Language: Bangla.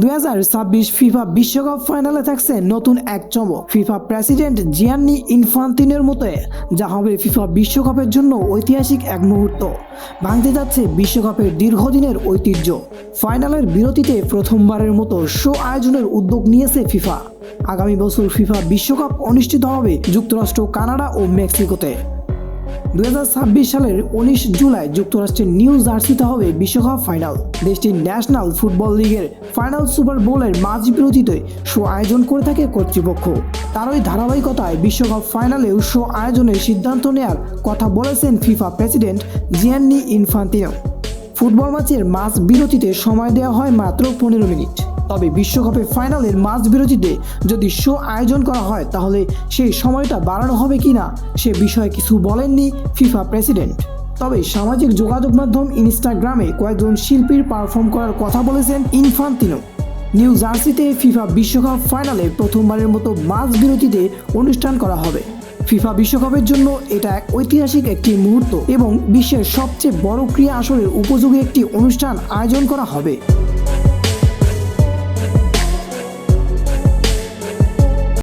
দু হাজার ছাব্বিশ ফিফা বিশ্বকাপ ফাইনালে থাকছে নতুন এক চমক। ফিফা প্রেসিডেন্ট জিয়ান্নি ইনফান্তিনের মতে, যা হবে ফিফা বিশ্বকাপের জন্য ঐতিহাসিক এক মুহূর্ত। ভাঙতে যাচ্ছে বিশ্বকাপের দীর্ঘদিনের ঐতিহ্য। ফাইনালের বিরতিতে প্রথমবারের মতো শো আয়োজনের উদ্যোগ নিয়েছে ফিফা। আগামী বছর ফিফা বিশ্বকাপ অনুষ্ঠিত হবে যুক্তরাষ্ট্র, কানাডা ও মেক্সিকোতে। দু হাজার ছাব্বিশ সালের উনিশ জুলাই যুক্তরাষ্ট্রের নিউ জার্সিতে হবে বিশ্বকাপ ফাইনাল। দেশটির ন্যাশনাল ফুটবল লিগের ফাইনাল সুপার বোলের মাঝ বিরতিতে শো আয়োজন করে থাকে কর্তৃপক্ষ। তারই ধারাবাহিকতায় বিশ্বকাপ ফাইনালেও শো আয়োজনের সিদ্ধান্ত নেয়ার কথা বলেছেন FIFA president Gianni Infantino. Football ম্যাচের মাঝ বিরতিতে সময় দেওয়া হয় মাত্র পনেরো মিনিট। তবে বিশ্বকাপের ফাইনালের মাঝ বিরতিতে যদি শো আয়োজন করা হয়, তাহলে সেই সময়টা বাড়ানো হবে কিনা সে বিষয়ে কিছু বলেননি ফিফা প্রেসিডেন্ট। তবে সামাজিক যোগাযোগ মাধ্যম ইনস্টাগ্রামে কয়েকজন শিল্পীর পারফর্ম করার কথা বলেছেন ইনফান্তিনো। নিউ জার্সিতে ফিফা বিশ্বকাপ ফাইনালে প্রথমবারের মতো মাঝ বিরতিতে অনুষ্ঠান করা হবে। ফিফা বিশ্বকাপের জন্য এটা এক ঐতিহাসিক একটি মুহূর্ত এবং বিশ্বের সবচেয়ে বড় ক্রীড়া আসরের উপযোগী একটি অনুষ্ঠান আয়োজন করা হবে।